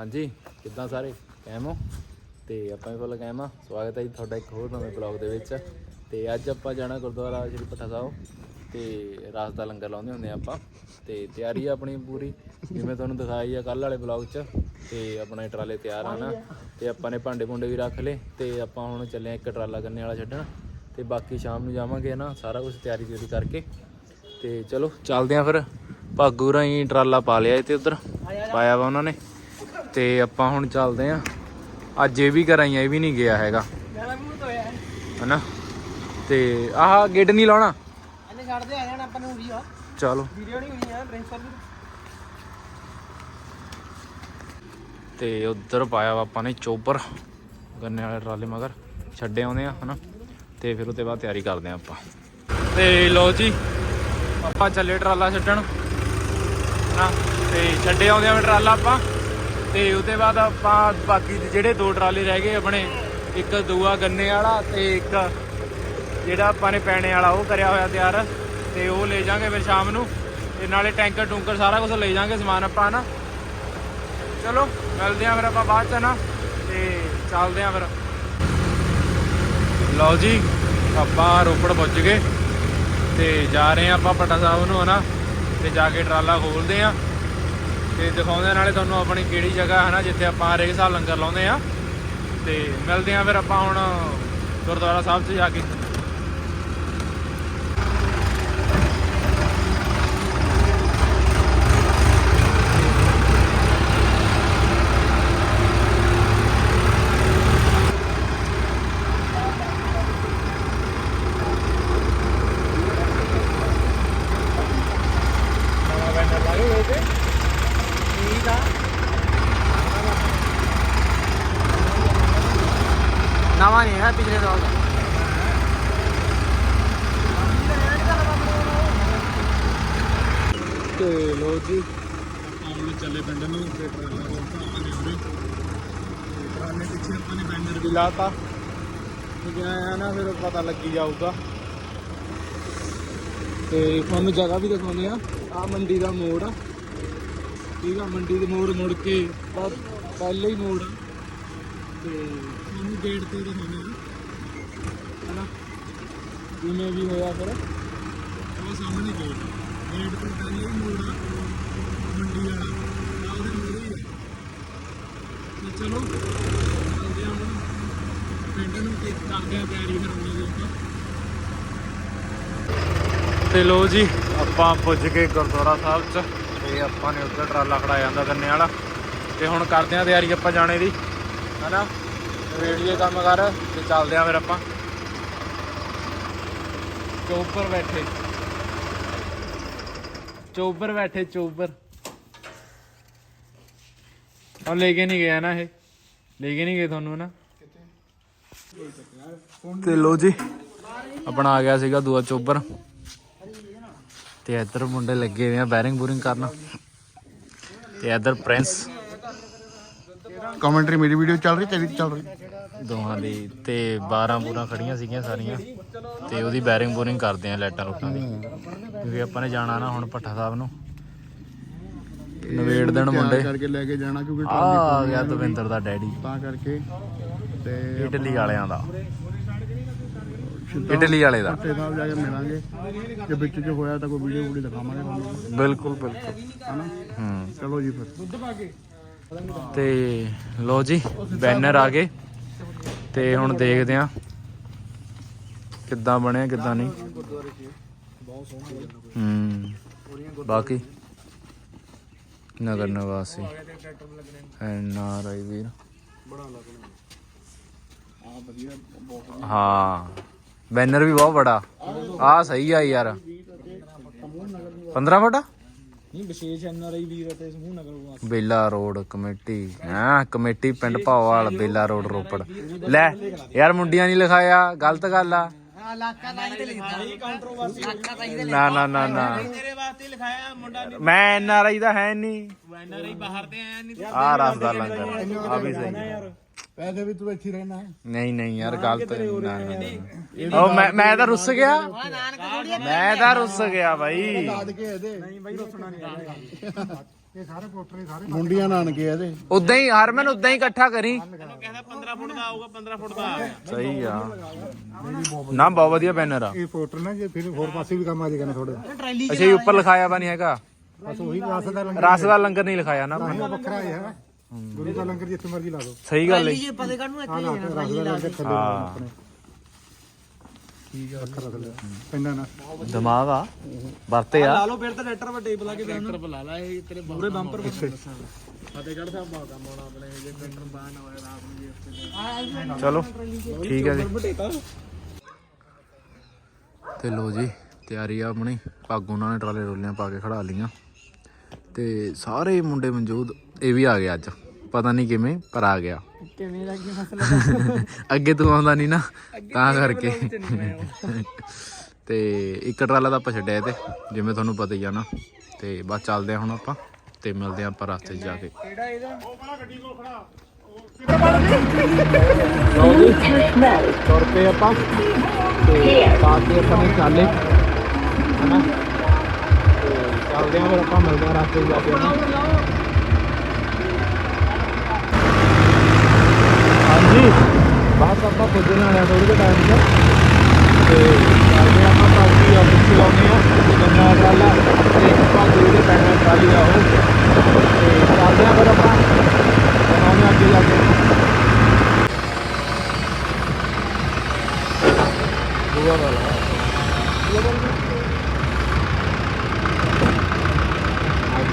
ਹਾਂਜੀ, ਕਿੱਦਾਂ ਸਾਰੇ? ਕਾਇਮ ਹੋ? ਤੇ ਆਪਾਂ ਵੀ ਫੁੱਲ ਕਾਇਮ ਆ। ਸਵਾਗਤ ਹੈ ਜੀ ਤੁਹਾਡਾ ਇੱਕ ਹੋਰ ਨਵੇਂ ਬਲੌਗ ਦੇ ਵਿੱਚ। ਤੇ ਅੱਜ ਆਪਾਂ ਜਾਣਾ ਗੁਰਦੁਆਰਾ ਸ਼੍ਰੀ ਭੱਠਾ ਸਾਹਿਬ। ਤੇ ਰਾਤ ਦਾ ਲੰਗਰ ਲਾਉਂਦੇ ਹੁੰਦੇ ਆ ਆਪਾਂ। ਤੇ ਤਿਆਰੀ ਆ ਆਪਣੀ ਪੂਰੀ। ਜਿਵੇਂ ਤੁਹਾਨੂੰ ਦਿਖਾਈ ਆ ਕੱਲ ਵਾਲੇ ਬਲੌਗ 'ਚ। ਤੇ ਆਪਣੇ ਟਰਾਲੇ ਤਿਆਰ ਆ ਨਾ। ਤੇ ਆਪਾਂ ਨੇ ਭਾਂਡੇ ਭੁੰਡੇ ਵੀ ਰੱਖ ਲਏ। ਤੇ ਆਪਾਂ ਹੁਣ ਚੱਲੇ ਆ ਇੱਕ ਟਰਾਲਾ ਗੰਨੇ ਵਾਲਾ ਛੱਡਣ। ਤੇ ਬਾਕੀ ਸ਼ਾਮ ਨੂੰ ਜਾਵਾਂਗੇ ਨਾ, ਸਾਰਾ ਕੁਝ ਤਿਆਰੀ ਤਿਆਰੀ ਕਰਕੇ। ਤੇ ਚਲੋ, ਚੱਲਦੇ ਆ ਫਿਰ। ਭਾਗੂ ਰਾਹੀਂ ਟਰਾਲਾ ਪਾ ਲਿਆ ਇਹ ਤੇ ਉਧਰ। ਪਾਇਆ ਵਾ ਉਹਨਾਂ ਨੇ। ਤੇ ਆਪਾਂ ਹੁਣ ਚੱਲਦੇ ਆ। ਅੱਜ ਇਹ ਵੀ ਕਰਾਈਆਂ ਇਹ ਵੀ ਨਹੀਂ ਗਿਆ ਹੈਗਾ। ਹਨਾ? ਤੇ ਆਹ ਗਿੱਡ ਨਹੀਂ ਲਾਉਣਾ? ਇਹਨੇ ਛੱਡਦੇ ਆ ਜਾਣਾ ਆਪਾਂ ਨੂੰ ਵੀਡੀਓ ਚਲੋ। ਵੀਡੀਓ ਨਹੀਂ ਹੋਣੀ ਆ ਪ੍ਰਿੰਸੀਪਲ ਦੀ। ਤੇ ਉਧਰ ਪਾਇਆ ਵਾ ਆਪਾਂ ਨੇ ਚੋਪਰ ਗੰਨੇ ਵਾਲੇ ਟਰਾਲੇ ਮਗਰ। ਛੱਡੇ ਆਉਂਦੇ ਆ ਹਨਾ? ਤੇ ਫਿਰ ਉਹਦੇ ਬਾਅਦ ਤਿਆਰੀ ਕਰਦੇ ਆ ਆਪਾਂ। ਤੇ ਲੋ ਜੀ ਆਪਾਂ ਚੱਲੇ ਟਰਾਲਾ ਛੱਡਣ। ਨਾ ਤੇ ਛੱਡੇ ਆਉਂਦੇ ਆ ਟਰਾਲਾ ਆਪਾਂ। ਤੇ ਉਹਦੇ ਬਾਅਦ ਆਪਾਂ ਬਾਕੀ ਜਿਹੜੇ ਦੋ ਟਰਾਲੇ ਰਹਿ ਗਏ ਆਪਣੇ, ਇੱਕ ਦੂਆ ਗੰਨੇ ਵਾਲਾ ਤੇ ਇੱਕ ਜਿਹੜਾ ਆਪਾਂ ਨੇ ਪੈਣੇ ਵਾਲਾ, ਉਹ ਕਰਿਆ ਹੋਇਆ ਤਿਆਰ ਤੇ ਉਹ ਲੈ ਜਾਾਂਗੇ ਫਿਰ ਸ਼ਾਮ ਨੂੰ ਤੇ ਨਾਲੇ ਟੈਂਕਰ ਟੁੰਕਰ ਸਾਰਾ ਕੁਝ ਲੈ ਜਾਾਂਗੇ ਸਮਾਨ ਆਪਾਂ ਨਾ ਚਲੋ, ਮਿਲਦੇ ਆਂ ਫਿਰ ਆਪਾਂ ਬਾਅਦ ਚ ਨਾ ਤੇ ਚੱਲਦੇ ਆਂ ਫਿਰ। ਲਓ ਜੀ, ਆਪਾਂ ਰੋਪੜ ਪਹੁੰਚ ਗਏ ਤੇ ਜਾ ਰਹੇ ਆਂ ਆਪਾਂ ਪਟਾ ਸਾਹਿਬ ਨੂੰ, ਹਨਾ? ਤੇ ਜਾ ਕੇ ਟਰਾਲਾ ਖੋਲਦੇ ਆਂ ਤੇ ਦਿਖਾਉਂਦੇ ਨਾਲੇ ਤੁਹਾਨੂੰ ਆਪਣੀ ਕਿਹੜੀ ਜਗ੍ਹਾ ਹੈ ਨਾ, ਜਿੱਥੇ ਆਪਾਂ ਹਰੇਕ ਸਾਲ ਲੰਗਰ ਲਾਉਂਦੇ ਆਂ। ਤੇ ਮਿਲਦੇ ਆਂ ਫਿਰ ਆਪਾਂ ਹੁਣ ਗੁਰਦੁਆਰਾ ਸਾਹਿਬ 'ਚ ਜਾ ਕੇ। ਠੀਕ ਆ ਨਵਾਂ ਨਹੀਂ ਹੈ ਪਿਛਲੇ ਸਾਲ ਦਾ। ਤੇ ਲੋ ਜੀ ਚੱਲੇ ਪਿੰਡ ਨੂੰ ਤੇ ਟਰਾਲਾ ਰੋਕਤਾ ਆਪਾਂ ਨੇ ਉਰੇ ਤੇ ਟਰਾਲੇ ਪਿੱਛੇ ਆਪਾਂ ਨੇ ਬੈਨਰ ਵੀ ਲਾਤਾ। ਠੀਕ ਆ ਨਾ ਫਿਰ ਪਤਾ ਲੱਗੀ ਜਾਊਗਾ। ਤੇ ਤੁਹਾਨੂੰ ਜਗ੍ਹਾ ਵੀ ਦਿਖਾਉਂਦੇ ਆ। ਆ ਮੰਡੀ ਦਾ ਮੋੜ ਆ। ਠੀਕ ਆ, ਮੰਡੀ ਦੇ ਮੋੜ ਮੁੜ ਕੇ ਬਸ ਪਹਿਲੇ ਹੀ ਮੋੜ ਆ। ਤੇ ਤੁਹਾਨੂੰ ਗੇਟ ਤੇ ਦਿਖਾਉਂਦੇ ਆ ਹਨਾ? ਜਿਵੇਂ ਵੀ ਹੋਇਆ ਫਿਰ, ਉਹ ਸਾਹਮਣੇ ਗੇਟ ਗੇਟ ਤੋਂ ਪਹਿਲੇ ਹੀ ਮੋੜ ਮੰਡੀ ਵਾਲਾ। ਆ ਉਹਦੇ ਮੋੜ ਹੀ ਆ। ਚਲੋ, ਚੱਲਦੇ ਆ ਪਿੰਡ ਨੂੰ ਤੇ ਕਰਦੇ ਆ ਤਿਆਰੀ ਫਿਰ ਆਉਣੇ ਦੀ ਆਪਾਂ। ਤੇ ਲੋ ਜੀ, ਆਪਾਂ ਪੁੱਜ ਗਏ ਗੁਰਦੁਆਰਾ ਸਾਹਿਬ ਚ। ਤੇ ਆਪਾਂ ਨੇ ਉੱਧਰ ਟਰਾਲਾ ਖੜਾ ਜਾਂਦਾ ਗੰਨੇ ਵਾਲਾ। ਤੇ ਹੁਣ ਕਰਦੇ ਆ ਤਿਆਰੀ ਆਪਾਂ ਜਾਣੇ ਦੀ। ਹਨਾ? ਰੇਡੀਓ ਕੰਮ ਕਰ ਤੇ ਚੱਲਦੇ ਆ ਫਿਰ ਆਪਾਂ। ਚੋਪਰ ਬੈਠੇ। ਚੋਬਰ ਬੈਠੇ ਚੋਬਰ। ਉਹ ਲੈ ਕੇ ਨਹੀਂ ਗਿਆ ਨਾ ਇਹ। ਲੈ ਕੇ ਨਹੀਂ ਗਏ ਤੁਹਾਨੂੰ ਨਾ। ਤੇ ਲੋ ਜੀ ਆਪਣਾ ਆ ਗਿਆ ਸੀਗਾ ਦੂਆ ਚੋਬਰ। ਤੇ ਇੱਧਰ ਮੁੰਡੇ ਲੱਗੇ ਹੋਏ ਆ ਬੈਰਿੰਗ ਬੂਰਿੰਗ ਕਰਨ। ਤੇ ਇੱਧਰ ਪ੍ਰਿੰਸ। ਕਮੈਂਟਰੀ ਮੇਰੀ ਵੀਡੀਓ ਚੱਲ ਰਹੀ ਤੇਰੀ ਚੱਲ ਰਹੀ। ਦੋਹਾਂ ਦੀ ਤੇ 12 ਪੂਰਾ ਖੜੀਆਂ ਸੀਗੀਆਂ ਸਾਰੀਆਂ। ਤੇ ਉਹਦੀ ਬੈਰਿੰਗ ਬੂਰਿੰਗ ਕਰਦੇ ਆ ਲਾਈਟਾਂ ਲੁੱਟਾਂ ਦੀ। ਕਿਉਂਕਿ ਆਪਾਂ ਨੇ ਜਾਣਾ ਨਾ ਹੁਣ ਭੱਠਾ ਸਾਹਿਬ ਨੂੰ। ਨਵੇੜ ਦੇਣ ਮੁੰਡੇ। ਕਰਕੇ ਲੈ ਕੇ ਜਾਣਾ ਕਿਉਂਕਿ ਆ ਗਿਆ ਦਵਿੰਦਰ ਦਾ ਡੈਡੀ। ਤਾਂ ਕਰਕੇ ਤੇ ਇਟਲੀ ਵਾਲਿਆਂ ਦਾ। ਇਟਲੀ ਵਾਲੇ ਦਾ। ਤੇ ਨਾਲ ਜਾ ਕੇ ਮਿਲਾਂਗੇ। ਜੇ ਵਿੱਚ ਚ ਹੋਇਆ ਤਾਂ ਕੋਈ ਵੀਡੀਓ ਵੀਡੀਓ ਦਿਖਾਵਾਂਗੇ ਤੁਹਾਨੂੰ। ਬਿਲਕੁਲ ਬਿਲਕੁਲ। ਹਨਾ? ਹੂੰ। ਚਲੋ ਜੀ ਫਿਰ। ਤੇ ਲੋ ਜੀ ਬੈਨਰ ਆ ਗਏ। ਤੇ ਹੁਣ ਦੇਖਦੇ ਆ ਕਿੱਦਾਂ ਬਣਿਆ ਕਿੱਦਾਂ ਨਹੀਂ। ਹੂੰ ਬਾਕੀ ਨਗਰ ਨਿਵਾਸੀ। ਐਨ ਆਰ ਆਈ ਵੀਰ। ਹਾਂ। ਬੈਨਰ ਵੀ ਬਹੁਤ ਬੜਾ ਆ ਸਹੀ ਆ ਯਾਰ। 15 ਫੁੱਟ? ਨਹੀਂ ਵਿਸ਼ੇਸ਼ ਐਨਆਰਆਈ ਵੀਰ ਅਤੇ ਸਮੂਹ ਨਗਰ ਵਾਸੀ। Bela road committee. ਹਾਂ ਕਮੇਟੀ ਪਿੰਡ ਭਾਵਾਲ ਬੇਲਾ ਰੋਡ ਰੋਪੜ। ਲੈ ਯਾਰ ਮੁੰਡੀਆਂ ਨਹੀਂ ਲਿਖਾਇਆ ਗਲਤ ਗੱਲ ਆ। ਇਲਾਕਾ ਤਾਂ ਲਿਖਦਾ। ਨਾ ਨਾ ਨਾ ਨਾ। ਤੇਰੇ ਵਾਸਤੇ ਲਿਖਾਇਆ ਮੁੰਡਾ ਨਹੀਂ। ਮੈਂ ਐਨ ਆਰ ਆਈ ਦਾ ਹੈ ਨਹੀਂ। ਐਨਆਰਆਈ ਬਾਹਰ ਤੇ ਆਇਆ ਨਹੀਂ ਆ ਰਸ ਦਾ ਲੰਗਰ ਆ ਵੀ ਸਹੀ। ਪੈਸੇ ਵੀ ਤੂੰ ਇੱਥੇ ਰਹਿਣਾ। ਨਹੀਂ ਨਹੀਂ ਯਾਰ ਗਲਤ ਨਾ। ਨਾ, ਨਾ। ਉਹ ਮੈਂ ਮੈਂ ਤਾਂ ਰੁੱਸ ਗਿਆ। ਮੈਂ ਤਾਂ ਰੁੱਸ ਗਿਆ ਬਾਈ। ਦੱਸ ਕੇ ਇਹਦੇ। ਨਹੀਂ ਬਾਈ ਰੋਸਣਾ ਨਹੀਂ ਇਹ ਸਾਰੇ ਪੋਸਟਰ ਹੀ ਸਾਰੇ ਮੁੰਡੀਆਂ ਨਾਨਕੇ ਆ ਇਹਦੇ। ਉਦਾਂ ਹੀ ਹਰਮਨ ਉਦਾਂ ਹੀ ਇਕੱਠਾ ਕਰੀ। ਕਹਿੰਦਾ 15 ਫੁੱਟ ਦਾ ਆਊਗਾ 15 ਫੁੱਟ ਦਾ। ਸਹੀ ਆ। ਨਾ ਬਹੁਤ ਵਧੀਆ ਬੈਨਰ ਆ। ਇਹ ਪੋਸਟਰ ਨਾ ਜੇ ਫਿਰ ਹੋਰ ਪਾਸੇ ਵੀ ਕੰਮ ਆ ਜਾਏਗਾ ਨਾ ਥੋੜਾ ਟਰੈਲੀ ਅੱਛਾ ਇਹ ਉੱਪਰ ਲਿਖਾਇਆ ਵਾ ਨਹੀਂ ਹੈਗਾ। ਬਸ ਉਹੀ ਰਸ ਦਾ ਲੰਗਰ ਰਸ ਦਾ ਲੰਗਰ ਨਹੀਂ ਲਿਖਾਇਆ ਨਾ ਵੱਖਰਾ ਹੀ ਹੈ। ਗੁਰੂ ਦਾ ਲੰਗਰ ਜਿੱਥੇ ਮਰਜ਼ੀ ਲਾ ਦੋ ਸਹੀ ਗੱਲ ਹੈ। ਜੇ ਫਤਿਹਗੜ੍ਹ ਨੂੰ ਇੱਥੇ ਆ ਹੀ ਜਾਣਾ ਰਸ ਦਾ ਲੰਗਰ ਥੱਲੇ ਹਾਂ। ਆਪਣੇ ਠੀਕ ਥੱਲੇ ਪੈਂਦਾ ਨਾ ਦਿਮਾਗ ਆ। ਵਰਤੇ ਆ। ਲਓ ਫਿਰ ਤਾਂ ਟਰੈਕਟਰ ਵੱਡੇ ਬੁਲਾ ਕੇ ਟਰੈਕਟਰ ਬੁਲਾ ਲਾ ਇਹ ਤੇਰੇ ਪੂਰੇ ਬੰਪਰ ਫਤਿਹਗੜ੍ਹ ਸਾਹਿਬ ਬਾਗਾ ਮੋਣਾ ਆਪਣੇ ਜੇ ਟਰੈਕਟਰ ਬਾਹਰ ਨਾ ਹੋਇਆ ਰਾਤ ਨੂੰ ਜੀ ਚਲੋ ਠੀਕ ਹੈ ਜੀ। ਤੇ ਲੋ ਜੀ ਤਿਆਰੀ ਆ ਆਪਣੀ। ਪੱਗ ਉਹਨਾਂ ਨੇ ਟਰਾਲੇ ਰੋਲੀਆਂ ਪਾ ਕੇ ਖੜਾ ਲੀਆਂ ਤੇ ਸਾਰੇ ਮੁੰਡੇ ਮੌਜੂਦ ਇਹ ਵੀ ਆ ਗਿਆ ਅੱਜ। ਪਤਾ ਨਹੀਂ ਕਿਵੇਂ ਪਰ ਆ ਗਿਆ। ਕਿਵੇਂ ਲੱਗੀ ਮਸਲਾ? ਅੱਗੇ ਤੂੰ ਆਉਂਦਾ ਨਹੀਂ ਨਾ ਤਾਂ ਕਰਕੇ। ਤੇ ਇੱਕ ਟਰਾਲਾ ਤਾਂ ਆਪਾਂ ਛੱਡਿਆ ਇਹ ਤੇ ਜਿਵੇਂ ਤੁਹਾਨੂੰ ਪਤਾ ਹੀ ਆ ਨਾ। ਤੇ ਬਸ ਚੱਲਦੇ ਆ ਹੁਣ ਆਪਾਂ ਤੇ ਮਿਲਦੇ ਆ ਆਪਾਂ ਰਸਤੇ 'ਚ ਜਾ ਕੇ। ਕਿਹੜਾ ਇਹਦਾ? ਲਓ ਜੀ ਤੁਰ ਪਏ ਆਪਾਂ ਤੇ ਬਾਕੀ ਆਪਾਂ ਨੇ ਚਾਲੇ ਹਨਾ? ਚੱਲਦੇ ਆਂ, ਫਿਰ ਆਪਾਂ ਮਿਲਦੇ ਆਂ ਰਸਤੇ ਜਾ ਕੇ। ਹਾਂਜੀ। ਬਸ ਆਪਾਂ ਪੁੱਜਣ ਵਾਲੇ ਆ ਥੋੜੇ ਜਿਹੇ ਟਾਈਮ 'ਚ ਤੇ ਚੱਲਦੇ ਆਪਾਂ ਪਾਰਟੀ ਆਫਿਸ 'ਚ ਲਾਉਂਦੇ ਆ। ਗੰਨਾ ਟਰਾਲਾ ਤੇ ਇੱਕ ਭਾਜੀ ਪੈਣਾ ਟਰਾਲੀ ਆ ਉਹ। ਤੇ ਚੱਲਦੇ ਆਂ ਫਿਰ ਆਪਾਂ। ਬਣਾਉਂਦੇ ਆਂ ਅੱਗੇ ਜਾ ਕੇ। ਦੂਆ ਵਾਲਾ।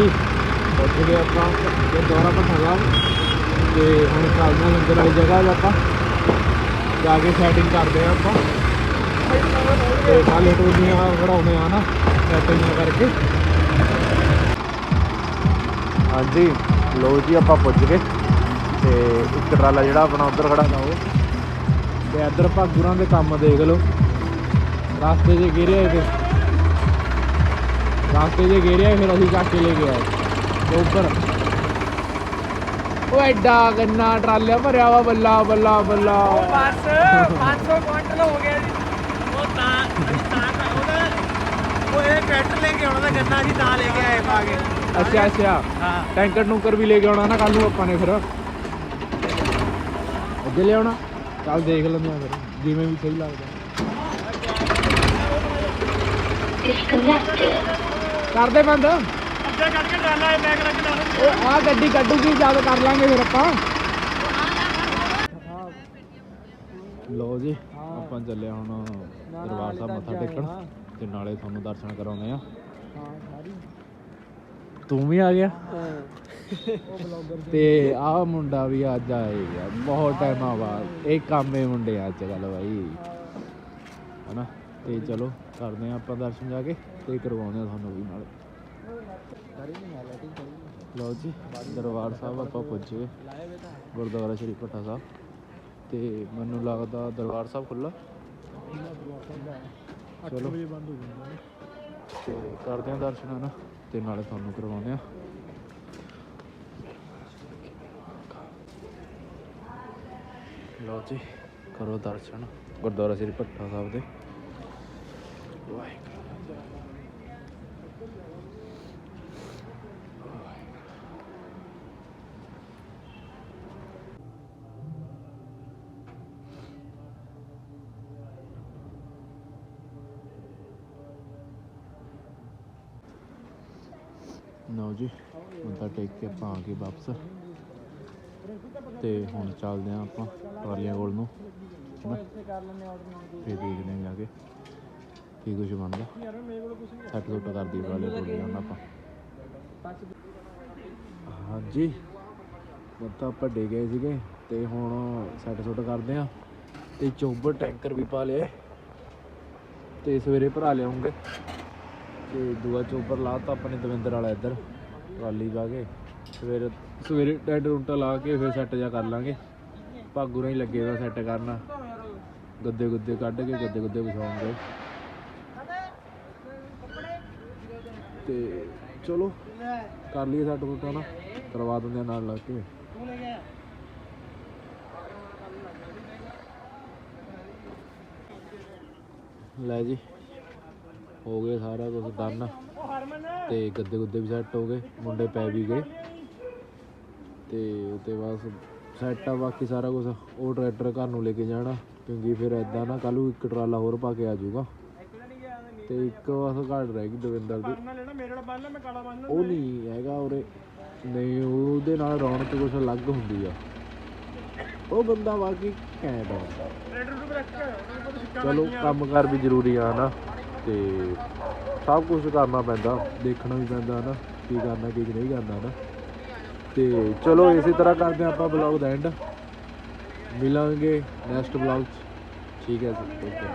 ਹਾਂਜੀ ਪਹੁੰਚ ਗਏ ਆਪਾਂ ਗੁਰਦੁਆਰਾ ਭੱਠਾ ਸਾਹਿਬ ਤੇ ਹੁਣ ਚੱਲਦੇ ਹਾਂ ਲੰਗਰ ਵਾਲੀ ਜਗ੍ਹਾ 'ਤੇ ਆਪਾਂ। ਜਾ ਕੇ ਸੈਟਿੰਗ ਕਰਦੇ ਆ ਆਪਾਂ। ਤੇ ਕਾਲੇ ਟੋਲੀਆਂ ਖੜਾਉਣੇ ਆ ਨਾ ਸੈਟਿੰਗਾਂ ਕਰਕੇ। ਹਾਂਜੀ ਲੋ ਜੀ ਆਪਾਂ ਪੁੱਜ ਗਏ। ਤੇ ਇੱਕ ਟਰਾਲਾ ਜਿਹੜਾ ਆਪਣਾ ਉਧਰ ਖੜਾ ਤਾ ਤੇ ਇੱਧਰ ਭਾਗੁਰਾਂ ਦੇ ਕੰਮ ਦੇਖ ਲਓ। ਰਸਤੇ 'ਚ ਗਿਰਿਆ ਤੇ ਰਾਸਤੇ 'ਚ ਗਿਰਿਆ ਫਿਰ ਅਸੀਂ ਚੱਕ ਕੇ ਲੈ ਕੇ ਆਏ। ਤੇ ਉੱਪਰ। ਉਹ ਐਡਾ ਗੰਨਾ ਟਰਾਲਿਆ ਭਰਿਆ ਵਾ ਬੱਲਾ ਬੱਲਾ ਬੱਲਾ। ਬਸ 500 ਕੁਇੰਟਲ ਹੋ ਗਿਆ ਜੀ। ਉਹ ਤਾਂ ਅਸੀਂ ਤਾਂ ਕਰ- ਉਹਦਾ ਉਹ ਇਹ ਟਰੈਕਟਰ ਲੈ ਕੇ ਆਉਣਾ ਤਾਂ ਗੰਨਾ ਸੀ ਤਾਂ ਲੈ ਕੇ ਆਏ ਪਾ ਕੇ ਅੱਛਾ ਅੱਛਾ। ਹਾਂ। ਟੈਂਕਰ ਟੂੰਕਰ ਵੀ ਲੈ ਕੇ ਆਉਣਾ ਨਾ ਕੱਲ ਨੂੰ ਆਪਾਂ ਨੇ ਫਿਰ। ਅੱਗੇ ਲਿਆਉਣਾ ਚੱਲ ਦੇਖ ਲੈਂਦੇ ਆ ਫਿਰ ਜਿਵੇਂ ਵੀ ਸਹੀ ਲੱਗਦਾ। ਕਰਦੇ ਬੰਦ। ਅੱਧੇ ਕੱਢ ਕੇ ਡਾਲਾ ਬੈਗ ਰੱਖ ਲਾ ਉਹ ਆ ਗੱਡੀ ਕੱਢੂਗੀ ਜਦ ਕਰ ਲਾਂਗੇ ਫਿਰ ਆਪਾਂ। ਲੋ ਜੀ ਆਪਾਂ ਚੱਲੇ ਹੁਣ ਦਰਬਾਰ ਸਾਹਿਬ ਮੱਥਾ ਟੇਕਣ ਤੇ ਨਾਲੇ ਤੁਹਾਨੂੰ ਦਰਸ਼ਨ ਕਰਾਉਂਦੇ ਆ। ਹਾਂ ਸਾਰੀ ਤੂੰ ਵੀ ਆ ਗਿਆ? ਤੇ ਆਹ ਮੁੰਡਾ ਵੀ ਅੱਜ ਆਏਗਾ ਬਹੁਤ ਟਾਈਮਾਂ ਬਾਅਦ। ਇਹ ਕਾਮੇ ਮੁੰਡੇ ਆ ਅੱਜ ਕੱਲ ਬਾਈ। ਹਨਾ? ਤੇ ਚਲੋ ਕਰਦੇ ਆ ਆਪਾਂ ਦਰਸ਼ਨ ਜਾ ਕੇ। ਤੇ ਕਰਵਾਉਂਦੇ ਆ ਤੁਹਾਨੂੰ ਵੀ ਨਾਲ। ਲਓ ਜੀ, ਦਰਬਾਰ ਸਾਹਿਬ ਆਪਾਂ ਪੁੱਜੇ। ਗੁਰਦੁਆਰਾ ਸ਼੍ਰੀ ਭੱਠਾ ਸਾਹਿਬ। ਤੇ ਮੈਨੂੰ ਲੱਗਦਾ ਦਰਬਾਰ ਸਾਹਿਬ ਖੁੱਲਾ ਚਲੋ। ਵਜੇ ਬੰਦ ਹੋ ਜਾਂਦਾ ਤੇ ਕਰਦੇ ਆ ਦਰਸ਼ਨ ਹਨਾ, ਤੇ ਨਾਲੇ ਤੁਹਾਨੂੰ ਕਰਵਾਉਂਦੇ ਆ। ਲਓ ਜੀ, ਕਰੋ ਦਰਸ਼ਨ ਗੁਰਦੁਆਰਾ ਸ੍ਰੀ ਭੱਠਾ ਸਾਹਿਬ ਦੇ। ਲਓ ਜੀ ਮੱਥਾ ਟੇਕ ਕੇ ਆਪਾਂ ਆ ਗਏ ਵਾਪਸ। ਤੇ ਹੁਣ ਚੱਲਦੇ ਆ ਆਪਾਂ ਟਰਾਲੀਆਂ ਕੋਲ ਨੂੰ ਫਿਰ ਦੇਖਦੇ ਆ ਜਾ ਕੇ ਕੀ ਕੁਝ ਬਣਦਾ। ਸੱਟ ਸੁੱਟ ਕਰਦੀ ਟਰਾਲੇ ਕੋਲ ਜਾਣਾ ਆਪਾਂ। ਹਾਂਜੀ ਮੱਥਾ ਆਪਾਂ ਡੇ ਗਏ ਸੀਗੇ ਤੇ ਹੁਣ ਸੈੱਟ ਸੁੱਟ ਕਰਦੇ ਆ ਤੇ ਚੋਬਰ ਟੈਂਕਰ ਵੀ ਪਾ ਲਿਆ। ਤੇ ਸਵੇਰੇ ਭਰਾ ਲਿਆਉਂਗੇ। ਤੇ ਦੂਆ ਚੋਪਰ ਲਾਤਾ ਆਪਣੇ ਦਵਿੰਦਰ ਵਾਲਾ ਇੱਧਰ, ਟਰਾਲੀ ਪਾ ਕੇ। ਸਵੇਰੇ ਸਵੇਰੇ ਟੈਂਟ ਰੁੰਟਾ ਲਾ ਕੇ ਫਿਰ ਸੈੱਟ ਜਾ ਕਰ ਲਾਂਗੇ। ਭਾਗੂ ਹੀ ਲੱਗੇਗਾ ਸੈੱਟ ਕਰਨਾ। ਗੱਦੇ ਗੁੱਦੇ ਕੱਢ ਕੇ ਗੱਦੇ ਗੁੱਦੇ ਵਿਛਾਉਂਗੇ ਤੇ ਚਲੋ, ਕਰ ਲਈਏ ਸੈੱਟ ਰੁੰਟਾ ਨਾ, ਕਰਵਾ ਦਿੰਦੇ ਆ ਨਾਲ ਲਾ ਕੇ। ਲੈ ਜੀ। ਹੋ ਗਏ ਸਾਰਾ ਕੁਝ ਡਨ ਤੇ ਗੱਦੇ ਗੁੱਦੇ ਵੀ ਸੈੱਟ ਹੋ ਗਏ ਮੁੰਡੇ ਪੈ ਵੀ ਗਏ ਤੇ ਉਤੇ ਬਸ ਸੈੱਟ ਆ ਬਾਕੀ ਸਾਰਾ ਕੁਝ ਉਹ ਟਰੈਕਟਰ ਘਰ ਨੂੰ ਲੈ ਕੇ ਜਾਣਾ ਕਿਉਂਕਿ ਫਿਰ ਐਦਾਂ ਨਾ ਕੱਲ੍ਹ ਨੂੰ ਇੱਕ ਟਰਾਲਾ ਹੋਰ ਪਾ ਕੇ ਆ ਜਾਊਗਾ। ਤੇ ਇੱਕ ਬਸ ਘਾਟ ਰਹਿ ਗਈ ਦਵਿੰਦਰ ਦੀ। ਉਹ ਨਹੀਂ ਹੈਗਾ ਉਰੇ। ਨਹੀਂ ਉਹਦੇ ਨਾਲ ਰੌਣਕ ਕੁਝ ਅਲੱਗ ਹੁੰਦੀ ਆ। ਉਹ ਬੰਦਾ ਬਾਕੀ ਘੈਂਟ ਆ। ਚਲੋ ਕੰਮ ਕਰ ਵੀ ਜ਼ਰੂਰੀ ਆ ਨਾ। ਤੇ ਸਭ ਕੁਝ ਕਰਨਾ ਪੈਂਦਾ, ਦੇਖਣਾ ਵੀ ਪੈਂਦਾ ਨਾ ਕੀ ਕਰਨਾ, ਕੀ ਨਹੀਂ ਕਰਨਾ ਨਾ ਤੇ ਚਲੋ ਇਸੇ ਤਰ੍ਹਾਂ ਕਰਦੇ ਹਾਂ ਆਪਾਂ ਬਲੌਗ ਦਾ ਐਂਡ ਮਿਲਾਂਗੇ ਨੈਕਸਟ ਬਲੌਗ 'ਚ। ਠੀਕ ਹੈ ਜੀ ਓਕੇ